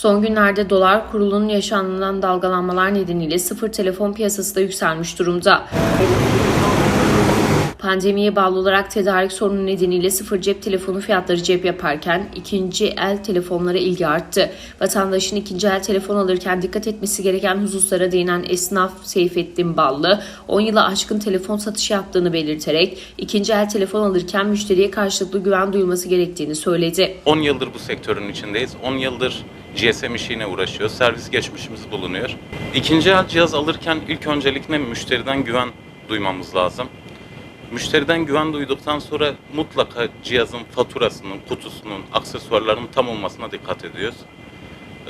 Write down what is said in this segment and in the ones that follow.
Son günlerde dolar kurulunun yaşanılan dalgalanmalar nedeniyle sıfır telefon piyasası da yükselmiş durumda. Pandemiye bağlı olarak tedarik sorunu nedeniyle sıfır cep telefonu fiyatları cep yaparken ikinci el telefonlara ilgi arttı. Vatandaşın ikinci el telefon alırken dikkat etmesi gereken hususlara değinen esnaf Seyfettin Ballı 10 yıla aşkın telefon satışı yaptığını belirterek ikinci el telefon alırken müşteriye karşılıklı güven duyulması gerektiğini söyledi. 10 yıldır bu sektörün içindeyiz. 10 yıldır GSM işine uğraşıyoruz. Servis geçmişimiz bulunuyor. İkinci el cihaz alırken ilk öncelikle müşteriden güven duymamız lazım. Müşteriden güven duyduktan sonra mutlaka cihazın faturasının, kutusunun, aksesuarlarının tam olmasına dikkat ediyoruz.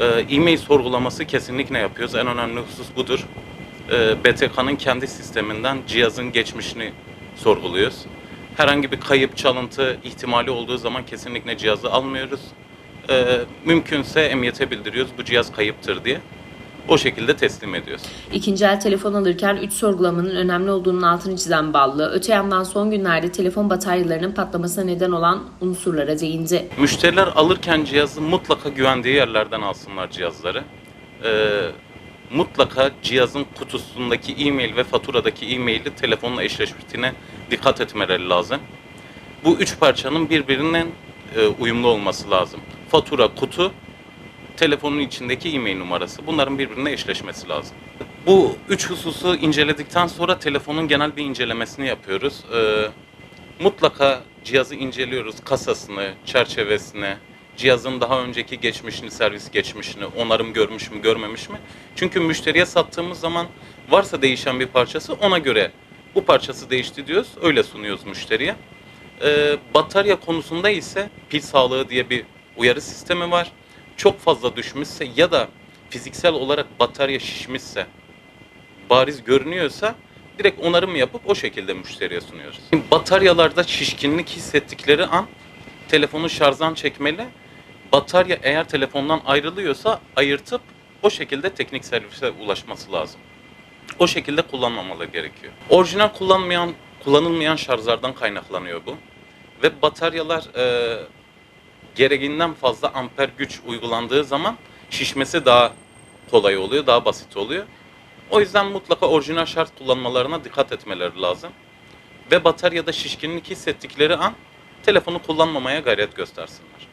Ee, E-mail sorgulaması kesinlikle yapıyoruz. En önemli husus budur. Ee, BTK'nın kendi sisteminden cihazın geçmişini sorguluyoruz. Herhangi bir kayıp, çalıntı ihtimali olduğu zaman kesinlikle cihazı almıyoruz. Ee, mümkünse emniyete bildiriyoruz bu cihaz kayıptır diye. O şekilde teslim ediyoruz. İkinci el telefon alırken 3 sorgulamanın önemli olduğunun altını çizen Ballı, öte yandan son günlerde telefon bataryalarının patlamasına neden olan unsurlara değindi. Müşteriler alırken cihazı mutlaka güvendiği yerlerden alsınlar cihazları. Ee, mutlaka cihazın kutusundaki e-mail ve faturadaki e-maili telefonla eşleştiğine dikkat etmeleri lazım. Bu üç parçanın birbirinden e, uyumlu olması lazım. Fatura, kutu, telefonun içindeki e-mail numarası. Bunların birbirine eşleşmesi lazım. Bu üç hususu inceledikten sonra telefonun genel bir incelemesini yapıyoruz. Ee, mutlaka cihazı inceliyoruz. Kasasını, çerçevesini, cihazın daha önceki geçmişini, servis geçmişini, onarım görmüş mü, görmemiş mi? Çünkü müşteriye sattığımız zaman varsa değişen bir parçası ona göre bu parçası değişti diyoruz. Öyle sunuyoruz müşteriye. Ee, batarya konusunda ise pil sağlığı diye bir uyarı sistemi var. Çok fazla düşmüşse ya da fiziksel olarak batarya şişmişse, bariz görünüyorsa direkt onarım yapıp o şekilde müşteriye sunuyoruz. Bataryalarda şişkinlik hissettikleri an telefonu şarjdan çekmeli. Batarya eğer telefondan ayrılıyorsa ayırtıp o şekilde teknik servise ulaşması lazım. O şekilde kullanmamaları gerekiyor. Orijinal kullanmayan, kullanılmayan şarjlardan kaynaklanıyor bu. Ve bataryalar e, gereğinden fazla amper güç uygulandığı zaman şişmesi daha kolay oluyor, daha basit oluyor. O yüzden mutlaka orijinal şarj kullanmalarına dikkat etmeleri lazım. Ve bataryada şişkinlik hissettikleri an telefonu kullanmamaya gayret göstersinler.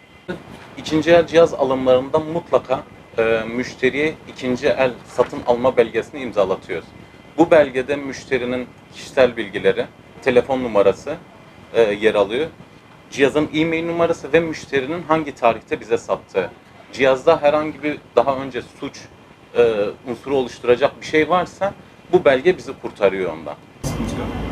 İkinci el cihaz alımlarında mutlaka e, müşteriye ikinci el satın alma belgesini imzalatıyoruz. Bu belgede müşterinin kişisel bilgileri, telefon numarası e, yer alıyor. Cihazın e-mail numarası ve müşterinin hangi tarihte bize sattığı. Cihazda herhangi bir daha önce suç e, unsuru oluşturacak bir şey varsa bu belge bizi kurtarıyor ondan. Sıkıntı yok.